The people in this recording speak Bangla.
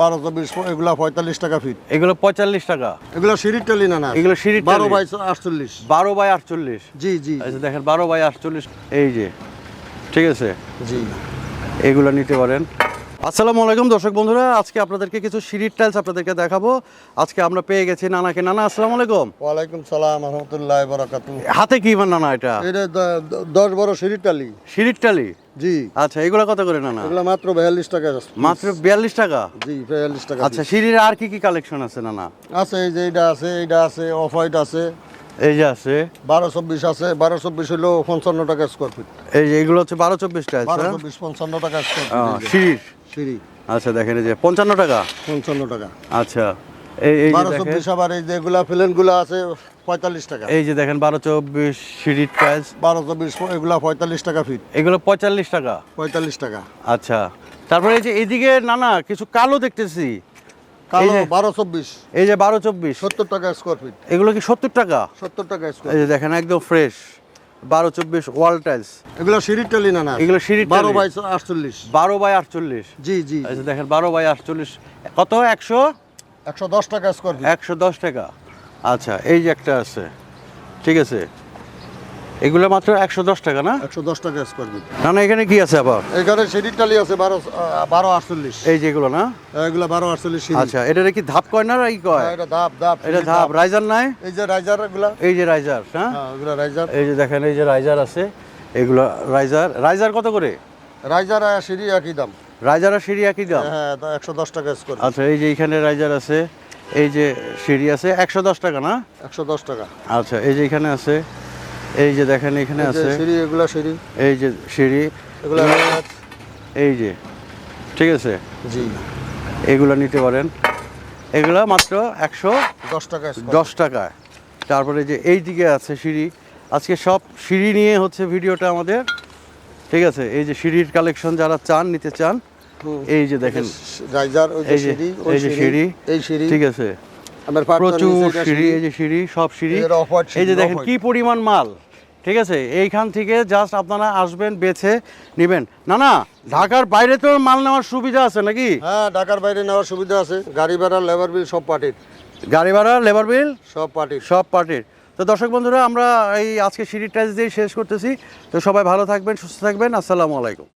বারো চব্বিশ এগুলা পঁয়তাল্লিশ টাকা ফিট এগুলো পঁয়তাল্লিশ টাকা। এগুলো সিঁড়ির টালি না না? এগুলো সিঁড়ির বারো বাই আটচল্লিশ। বারো বাই আটচল্লিশ। জি জি আচ্ছা দেখেন বারো বাই আটচল্লিশ এই যে ঠিক আছে? জি। এগুলো নিতে পারেন। আসসালামু আলাইকুম দর্শক বন্ধুরা আজকে আপনাদেরকে কিছু সিঁড়ির টাইলস আপনাদেরকে দেখাবো। আজকে আমরা পেয়ে গেছি নানাকে। নানা আসসালামু আলাইকুম। ওয়ালাইকুম সালাম রহমতুল্লাহ বারাকাতু হাতে কি মান নানা এটা? এটা দশ বড় সিঁড়ির টালি সিঁড়ির টালি জি। আচ্ছা এগুলো কত করে নানা? এগুলো মাত্র বিয়াল্লিশ টাকা মাত্র বিয়াল্লিশ টাকা? জি বিয়াল্লিশ টাকা আচ্ছা সিঁড়ির আর কি কি কালেকশন আছে নানা? আছে এই যে এইটা আছে এইটা আছে অফ হোয়াইট আছে। এই যে আছে। বারো চব্বিশ আছে বারো চব্বিশ হলো পঞ্চান্ন টাকা স্কোয়ার ফিট এই যে এগুলো হচ্ছে বারো চব্বিশ টাইলস বারো? চব্বিশ পঞ্চান্ন টাকা স্কোয়ার ফিট সিঁড়ির? সিঁড়ি। আচ্ছা দেখেন এই যে পঞ্চান্ন টাকা? পঞ্চান্ন টাকা। আচ্ছা এই এই বারো চব্বিশ আবার এই যেগুলা প্লেনগুলো আছে পঁয়তাল্লিশ টাকা। এই যে দেখেন বারো চব্বিশ সিঁড়ির টাইলস বারো চব্বিশ এগুলা পঁয়তাল্লিশ টাকা ফিট এগুলো পঁয়তাল্লিশ টাকা? পঁয়তাল্লিশ টাকা। আচ্ছা তারপরে এই যে এদিকে নানা কিছু কালো দেখতেছি। কালো যে- বারো চব্বিশ। এই যে বারো চব্বিশ। সত্তর টাকা স্কোয়ার ফিট এগুলো কি সত্তর টাকা? সত্তর টাকা স্কোয়ার এই যে দেখেন একদম ফ্রেশ বারো চব্বিশ ওয়াল টাইলস এগুলো সিঁড়ির টালি না না? এগুলো সিঁড়ির। বাই আটচল্লিশ। বারো বাই আটচল্লিশ। জি জি দেখেন বারো বাই আটচল্লিশ। কত? একশো? একশো দশ টাকা স্কোয়ার ফিট টাকা। আচ্ছা এই যে একটা আছে। ঠিক আছে? এগুলো মাত্র একশো দশ টাকা না? একশো দশ টাকা স্কোয়ার ফিট না না এখানে কি আছে আবার? এখানে সিঁড়ির টালি আছে বারো বারো আটচল্লিশ। এই যেগুলো না? এগুলো বারো আটচল্লিশ আচ্ছা এটা কি ধাপ কয় না এই কয়? হ্যাঁ, এটা ধাপ ধাপ এটা ধাপ। রাইজার নাই? এই যে রাইজার এগুলা। এই যে রাইজার হ্যাঁ? হ্যাঁ এগুলো রাইজার এই যে দেখেন এই যে রাইজার আছে এগুলো রাইজার রাইজার কত করে? রাইজার আর সিঁড়ি একই দাম। রাইজার আর সিঁড়ি একই দাম? হ্যাঁ একশো দশ টাকা স্কোয়ার আচ্ছা এই যে এইখানে রাইজার আছে এই যে সিঁড়ি আছে একশো দশ টাকা না? একশো দশ টাকা। আচ্ছা এই যে এখানে আছে এই যে দেখেন এখানে আছে। সিঁড়ি এগুলা সিঁড়ি। এই যে সিঁড়ি। এগুলা। এই যে ঠিক আছে? জি। এগুলো নিতে পারেন। এগুলো মাত্র একশো দশ টাকা দশ টাকায় তারপরে যে এই দিকে আছে সিঁড়ি। আজকে সব সিঁড়ি নিয়ে হচ্ছে ভিডিওটা আমাদের। ঠিক আছে? এই যে সিঁড়ির কালেকশন যারা চান নিতে চান এই যে দেখেন। এই যে সিঁড়ি। এই সিঁড়ি। ঠিক আছে? প্রচুর সিঁড়ি এই যে সিঁড়ি সব সিঁড়ি। এই যে সিঁড়ি, দেখেন কি পরিমাণ মাল ঠিক আছে? এইখান থেকে জাস্ট আপনারা আসবেন বেছে নেবেন। না না ঢাকার বাইরে তো মাল নেওয়ার সুবিধা আছে নাকি? হ্যাঁ ঢাকার বাইরে নেওয়ার সুবিধা আছে। গাড়ি ভাড়া লেবার বিল সব পার্টির গাড়ি ভাড়া লেবার বিল সব পার্টির সব পার্টির তো দর্শক বন্ধুরা আমরা এই আজকে সিঁড়ির টাইলস দিয়ে শেষ করতেছি। তো সবাই ভালো থাকবেন সুস্থ থাকবেন। আসসালামু আলাইকুম।